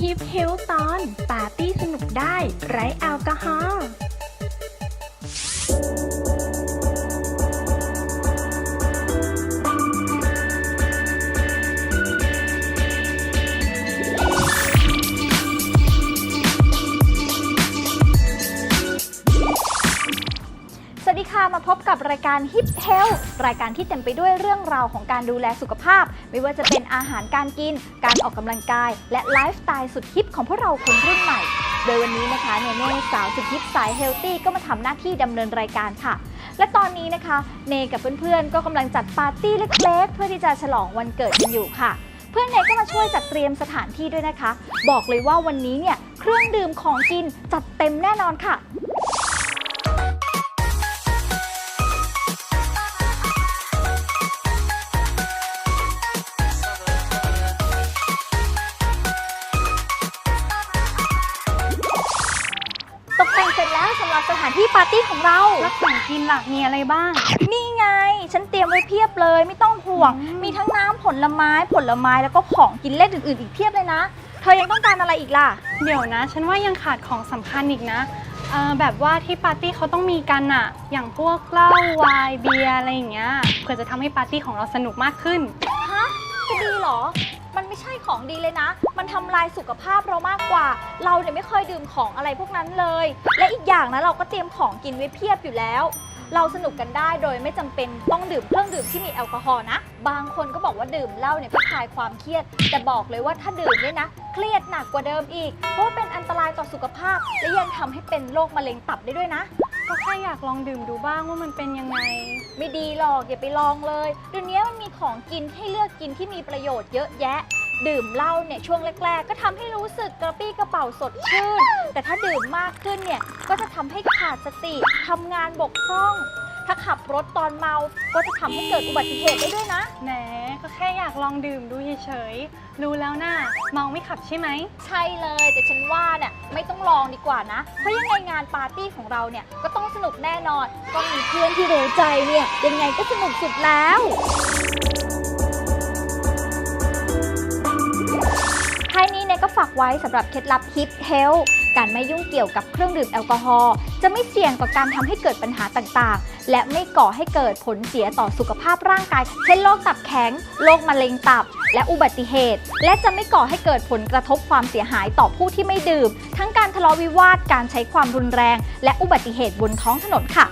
ฮิปฮิวตอนปาร์ตี้สนุกได้ ไร้แอลกอฮอล์ มาพบกับรายการ Hip Health รายการที่เต็มไปด้วยเรื่องราวของการดูแลสุขภาพ ไม่ว่าจะเป็นอาหารการกิน การออกกำลังกาย และไลฟ์สไตล์สุดฮิปของพวกเราคนรุ่นใหม่ โดยวันนี้นะคะเนเน่สาวสุดฮิปสายเฮลตี้ก็มาทำหน้าที่ดำเนินรายการค่ะ และตอนนี้นะคะ เนกับเพื่อนๆ ก็กำลังจัดปาร์ตี้เล็กๆ เพื่อที่จะฉลองวันเกิดกันอยู่ค่ะเพื่อนเนก็มาช่วยจัดเตรียมสถานที่ด้วยนะคะ บอกเลยว่าวันนี้เนี่ยเครื่องดื่มของกินจัดเต็มแน่นอนค่ะ เสร็จแล้วสำหรับสถานที่ปาร์ตี้ของเรา แล้วของกินล่ะมีอะไรบ้าง นี่ไง ฉันเตรียมไว้เพียบเลย ไม่ต้องห่วงอืมมีทั้งน้ำผลไม้ผลไม้แล้วก็ของกินเล่นอื่นๆอีกเพียบเลยนะ เธอยังต้องการอะไรอีกล่ะ เดี๋ยวนะ ฉันว่ายังขาดของสำคัญอีกนะเอ่อแบบว่าที่ปาร์ตี้เขาต้องมีกันอะอย่างพวกเหล้าไวน์เบียร์อะไรอย่างเงี้ยเพื่อจะทำให้ปาร์ตี้ของเราสนุกมากขึ้น ฮะ จะดีเหรอมัน ไม่ใช่ของดีเลยนะ มันทำลายสุขภาพเรามากกว่า เราเนี่ยไม่เคยดื่มของอะไรพวกนั้นเลย และอีกอย่างนะเราก็เตรียมของกินไว้เพียบอยู่แล้ว เราสนุกกันได้โดยไม่จำเป็นต้องดื่มเครื่องดื่มที่มีแอลกอฮอล์นะ บางคนก็บอกว่าดื่มเหล้าเนี่ยเพื่อคลายความเครียด แต่บอกเลยว่าถ้าดื่มเนี่ยนะ เครียดหนักกว่าเดิมอีก เพราะว่าเป็นอันตรายต่อสุขภาพ และยังทำให้เป็นโรคมะเร็งตับได้ด้วยนะ ก็แค่อยากลองดื่มดูบ้างว่ามันเป็นยังไง ไม่ดีหรอกอย่าไปลองเลยเดี๋ยวนี้มันมีของกินให้เลือกกินที่มีประโยชน์เยอะแยะ ดื่มเหล้าเนี่ยช่วงแรก ๆ ก็ทำให้รู้สึกกระปี้กระเป๋าสดชื่น แต่ถ้าดื่มมากขึ้นเนี่ยก็จะทำให้ขาดสติทำงานบกพร่อง ถ้าขับรถตอนเมา ก็จะทำให้เกิดอุบัติเหตุได้ด้วยนะ แหม ก็แค่อยากลองดื่มดูเฉยๆ รู้แล้วน่ะเมาไม่ขับใช่ไหม ใช่เลย แต่ฉันว่าเนี่ยไม่ต้องลองดีกว่านะ เพราะยังไงงานปาร์ตี้ของเราเนี่ยก็ต้องสนุกแน่นอนต้องมีเพื่อนที่รู้ใจเนี่ยยังไงก็สนุกสุดแล้ว ท้ายนี้เน่ก็ฝากไว้สำหรับเคล็ดลับ Hip Health การไม่ยุ่งเกี่ยวกับเครื่องดื่มแอลกอฮอล์จะไม่เสี่ยงต่อการทำให้เกิดปัญหาต่างๆ และไม่ก่อให้เกิดผลเสียต่อสุขภาพร่างกาย เช่นโรคตับแข็งโรคมะเร็งตับ และอุบัติเหตุ และจะไม่ก่อให้เกิดผลกระทบความเสียหายต่อผู้ที่ไม่ดื่ม ทั้งการทะเลาะวิวาทการใช้ความรุนแรง และอุบัติเหตุบนท้องถนนค่ะ